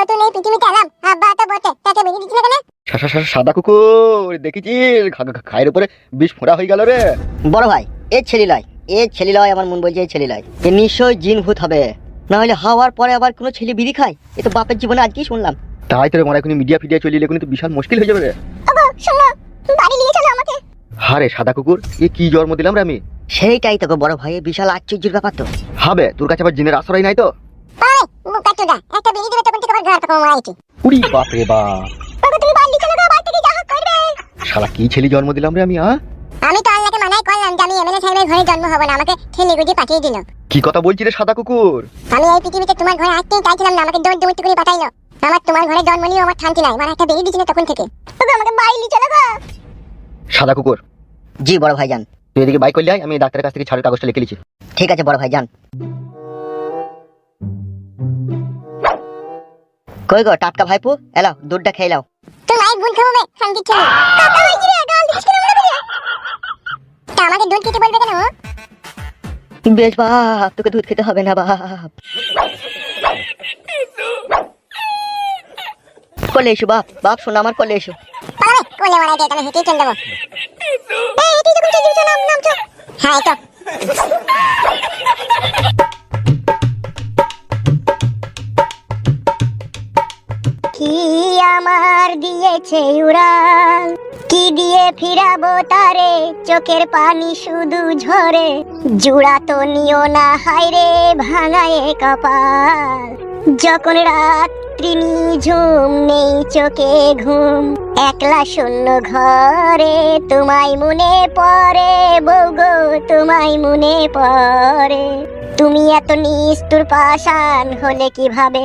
নতুন এই পৃথিবীতে এলাম। আব্বা তো বটে তাকে বেরিয়ে দিচ্ছিল কেন? সাদা কুকুর দেখেছিস? খায়ের উপরে বিষ ফোঁড়া হয়ে গেল রে। বড় ভাই এ ছেলে লয় এ ছেলে লয় আমার মন বলছে এ ছেলে লয় এ নিশ্চয় জিন ভূত হবে। না হলে হাওয়ার পরে আবার কোনো ছেলে বিড়ি খায়? এ তো বাপের জীবনে আজকেই শুনলাম। তাই তো মনে এখন মিডিয়া ফিডিয়া চলিয়ে এখন তো বিশাল মুশকিল হয়ে যাবে রে। শোনো বাড়ি নিয়ে চলো আমাকে। হারে সাদা কুকুর এ কি জন্ম দিলাম রে আমি? সেইটাই তো গো বড় ভাই বিশাল আশ্চর্যের ব্যাপার তো। হবে তোর কাছে আবার জিনের আশ্রয় নাই তো? বোকা চোদা একটা বেরিয়ে দেবে তখন থেকে আবার ঘর পাকা মারাইছি উড়ি বাপ রে বাপ ওগো তুমি বাড়ি চলো গো বাড়ি থেকে যা করবে? শালা কি ছেলে জন্ম দিলাম রে আমি আমি তো আল্লাহকে মানাই করলাম যে আমি এমএলএ সাহেবের ঘরে জন্ম হব না আমাকে ঠেলে গুজে পাঠিয়ে দিল। কি কথা বলছি রে সাদা কুকুর? আমি এই পৃথিবীতে তোমার ঘরে আসতেই চাইছিলাম না আমাকে দৌড় দৌড় করে পাঠাইলো। আমার তোমার ঘরে জন্ম নিয়েও আমার শান্তি নাই আমার একটা বেরিয়ে দিছিল তখন থেকে। ওগো আমাকে বাড়ি নিয়ে চলো গো। সাদা কুকুর। জি বড় ভাই যান তুই এদিকে বাইক করলে আমি ডাক্তারের কাছ থেকে ছাড়ের কাগজটা লিখে লিছি ঠিক আছে বড় ভাই কই গো টাটকা ভাইপু? এলাও দুধটা খেয়ে লাও তো মায়ের ভুল খাব শান্তি ছিল কাকা হয়ে গিয়ে গাল দিছিস কেন মনে করে তা আমাকে দুধ খেতে বলবে কেন ও? বেশ বাপ তোকে দুধ খেতে হবে না বাপ। কোলে এসো বাপ বাপ শোনো আমার কোলে এসো। পালাবে কোলে মারাই দিয়ে তাহলে হেঁটেই চলে যাব। এই তুই যখন চলে যাচ্ছ নাম নাম চো হ্যাঁ তো। আমার দিয়েছে উড়াল। কি দিয়ে ফিরাবো তারে? চোখের পানি শুধু ঝরে। জুড়া তো নিও না হাইরে ভাঙায়ে কপাল। যখন রাত্রি নিঝুম, নেই চোখে ঘুম। একলা শূন্য ঘরে, তোমায় মনে পড়ে বৌগো তোমায় মনে পড়ে। তুমি এত নিষ্ঠুর পাষাণ হলে কীভাবে?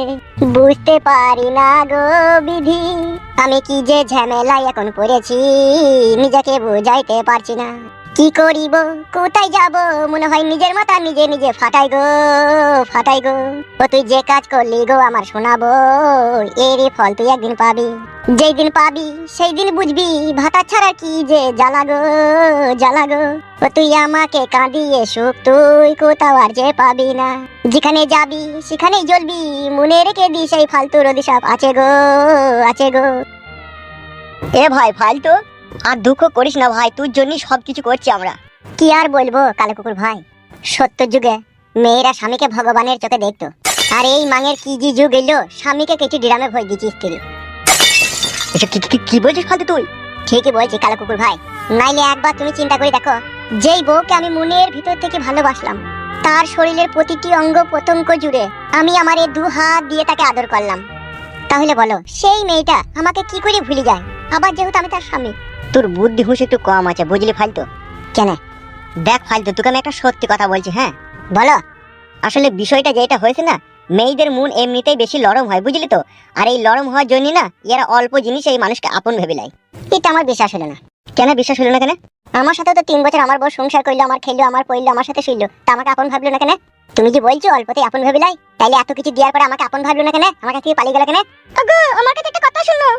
বুঝতে পারি না গো বিধি। আমি কি যে ঝামেলায় এখন পড়েছি, নিজেকে বুঝাইতে পারছি না। কি করিব? কোথায় যাব? মনে হয় নিজের মাথা নিজে নিজে ফাটাই গো ফাটাই গো। ও, তুই যে কাজ করলি গো আমার শোনাবো, এরই ফল তুই একদিন পাবি। যেই দিন পাবি সেই দিন বুঝবি, ভাতা ছাড়া কি যে জ্বালা গো জ্বালা গো। ও, তুই আমাকে কাঁদিয়ে সুখ তুই কোথাও আর যে পাবি না। যেখানে যাবি, সেখানেই জ্বলবি, মনে রেখে দি সেই ফালতু রদিসাপ আছে গো আছে গো। এ ভাই, ফালতু। আর দুঃখ করিস না ভাই, তোর জন্যই সব কিছু করছি আমরা। কি আর বলব কালো কুকুর ভাই? সত্য যুগে মেয়েরা স্বামীকে ভগবানের চোখে দেখতো। আর এই মাঙের কি যে যুগ এলো, স্বামীকে কিছু ডিরামে ভয় দিচ্ছি স্ত্রী কি বলছিস ফালতু তুই? ঠিকই বলছি কালো কুকুর ভাই। নাইলে একবার তুমি চিন্তা করে দেখো, যেই বউকে আমি মনের ভিতর থেকে ভালোবাসলাম, তার শরীরের প্রতিটি অঙ্গ প্রত্যঙ্গ জুড়ে আমি আমার এই দু হাত দিয়ে তাকে আদর করলাম। তাহলে বলো, সেই মেয়েটা আমাকে কি করে ভুলে যায়? আবার যেহেতু আমি তার স্বামী। তোর বুদ্ধি হুঁশ একটু কম আছে বুঝলি ফালতু? কেন? দেখ ফালতু তোকে আমি একটা সত্যি কথা বলছি হ্যাঁ? বলো। আসলে বিষয়টা যেটা হয়েছে না মেয়েদের মন এমনিতেই বেশি লরম হয় বুঝলি তো? আর এই লরম হওয়ার জন্য না এরা অল্প জিনিস এই মানুষকে আপন ভেবে নেয়। এটা আমার বিশ্বাস হলো না। কেন বিশ্বাস হলো না কেন? আমার সাথে তো তিন বছর আমার বউ সংসার করল আমার খেললো আমার পড়ল আমার সাথে শুইলো। তা আমাকে আপন ভাবলো না কেন? তুমি যে বলছো অল্পতে আপন ভেবে লাই তাইলে এত কিছু দেওয়ার পরে আমাকে আপন ভাবলো না কেন? আমার কাছ থেকে পালিয়ে গেল কেন? আমার কাছে একটা কথা শুনো।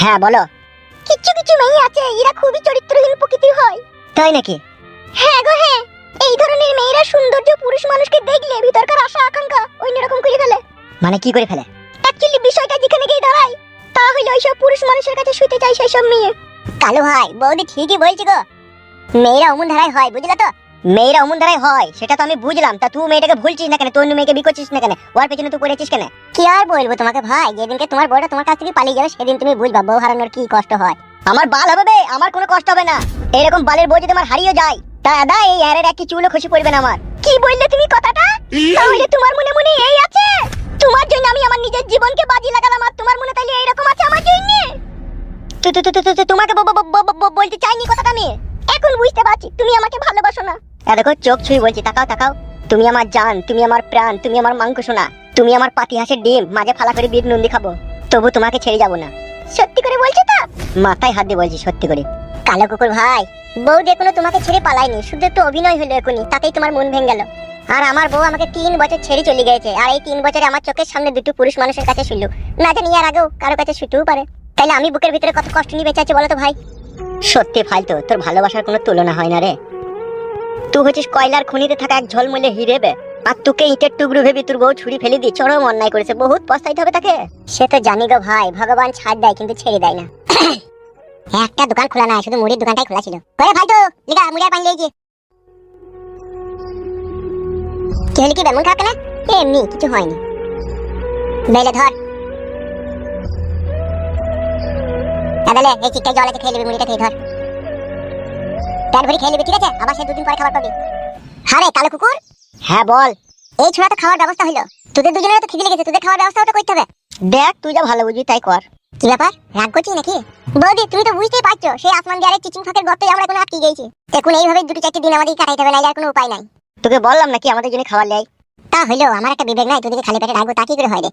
হ্যাঁ বলো। কিছু কিছু মেয়ে আছে এরা খুবই চরিত্রহীন প্রকৃতির হয়। তাই নাকি? হ্যাঁ গো হ্যাঁ। এই ধরনের মেয়েরা সৌন্দর্য পুরুষ মানুষকে দেখলে ভিতরকার আশা আকাঙ্ক্ষা অন্যরকম করে ফেলে। মানে কি করে ফেলে? অ্যাকচুয়ালি বিষয়টা যেখানে গিয়ে দাঁড়ায় তা ওই সব পুরুষ মানুষের কাছে শুতে চাই সেই সব মেয়ে। কালো ভাই বৌদি ঠিকই বলছি গো। মেয়েরা অমন ধারায় হয় বুঝলে তো? মেয়েরা অমন দ্বারাই হয় সেটা তো আমি বুঝলাম। তা তুই মেয়েটাকে ভুলছিস না কেন? তোর মেয়েকে বিকোছিস না কেন? ওর পেছনে তুই পড়েছিস কেন? কি আর বলব তোমাকে ভাই? যেদিনকে তোমার বউটা তোমার কাছ থেকে পালিয়ে যাবে সেদিন তুমি বুঝবা বউ হারানোর কি কষ্ট হয়। আমার বাল হবে বে আমার কোনো কষ্ট হবে না। এরকম বালের বই যদি আমার হারিয়ে যায় তা দাদা এই এর একটি চুলও খুশি পড়বে না আমার। কি বললে তুমি কথাটা? তাহলে তোমার মনে মনে এই আছে? তোমার জন্য আমি আমার নিজের জীবনকে বাজি লাগালাম আর তোমার মনে তাইলে এইরকম আছে আমার জন্য? তোমাকে ব- ব- ব- ব- বলতে চাইনি কথাটা আমি। এখন বুঝতে পারছি তুমি আমাকে ভালোবাসো না। দেখো চোখ ছুঁই বলছি, তাকাও তাকাও। তুমি আমার জান, তুমি আমার প্রাণ, তুমি আমার মাংস সোনা তুমি আমার পাতি হাঁসের ডিম, মাঝে ফালা করে বিট নন্দি খাব। তবু তোমাকে ছেড়ে যাব না। সত্যি করে বলছো তো? মাথায় হাত দিয়ে বলছি, সত্যি করে। কালো কুকুর ভাই, বউ দেখুনো, তোমাকে ছেড়ে পালায়নি। শুধু একটু অভিনয় হলো এখনই, তাতেই তোমার মন ভেঙে গেল। আর আমার বউ আমাকে তিন বছর ছেড়ে চলে গেছে আর এই তিন বছরে আমার চোখের সামনে দুটো পুরুষ মানুষের কাছে শুনলো না জানি আর আগেও কারও কাছে শুতেও পারে। তাইলে আমি বুকের ভিতরে কত কষ্ট নিয়ে বেঁচে আছি বলো তো ভাই? সত্যি ফালতু, তোর ভালোবাসার কোনো তুলনা হয় না রে। তুই হচ্ছিস কয়লার খনিতে থাকা এক ঝলমলে হিরে বে আর তোকে ইটের টুকরো ভেবে তোর বউ ছুরি ফেলে দিয়ে চরম অন্যায় করেছে বহুত পস্তাইতে হবে তাকে সে তো জানি গো ভাই ভগবান ছাড় দেয় কিন্তু ছেড়ে দেয় না একটা দোকান খোলা না শুধু মুড়ির দোকানটাই খোলা ছিল করে ভাই তো লিগা মুড়ি পানি লিয়েছি কি হলি কি বেমন খারাপ কেন এমনি কিছু হয়নি বেলে ধর দাদালে এই চিকটা জল আছে খেয়ে নিবি মুড়িটা খেয়ে ধর ভরি খেয়ে নিবি ঠিক আছে? আবার সে দুদিন পরে খাবার পাবি। হ্যাঁ কালো কুকুর! হ্যাঁ বল। এই ছোড়া তো খাওয়ার ব্যবস্থা হলো। তোদের দুজনের তো খিদে লেগেছে তোদের খাওয়ার ব্যবস্থাটা করতে হবে। দেখ তুই যা ভালো বুঝবি তাই কর। কি ব্যাপার? রাগ করছিস নাকি? বৌদি তুমি তো বুঝতেই পারছ সেই আসমান দিয়ে চিচিং ফাঁকের গর্তে আমরা এখন আটকে গেছি এখন এইভাবে দুটো চারটে দিন আমাদের কাটাইতে হবে না আর কোনো উপায় নাই। তোকে বললাম নাকি আমাদের জন্য খাবার লেয় তা হইলেও আমার একটা বিবেক নাই তোদেরকে খালি পেটে রাখব তা কি করে হয় রে?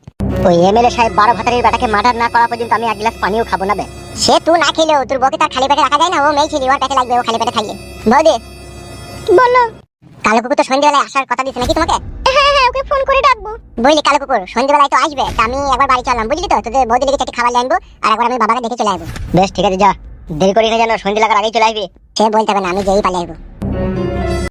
ওই এমএলএ সাহেব বারো ভাতারের বেটাকে মার্ডার না করা পর্যন্ত আমি এক গ্লাস পানিও খাব না বে। সে তুই না খেলেও তোর বকে তার খালি পেটে রাখা যায় না ও মেয়ে ছিলি ওর পেটে লাগবে ও খালি পেটে থাকলে বৌদি। বলো। কালো কুকুর তো সন্ধ্যেবেলায় আসার কথা দিচ্ছে নাকি তোমাকে? হ্যাঁ হ্যাঁ ওকে ফোন করে ডাকবো। বুঝলি কালো কুকুর সন্ধ্যেবেলায় তো আসবে তা আমি একবার বাড়ি চললাম বুঝলি তো? তোদের বৌদি লেগে চারটে খাবার আনব আর একবার আমি বাবাকে দেখে চলে আসব। বেশ ঠিক আছে যা। দেরি করি না যেন সন্ধে লাগার আগেই চলে আসবি। সে বলতে হবে না আমি যেই পালিয়ে আসব।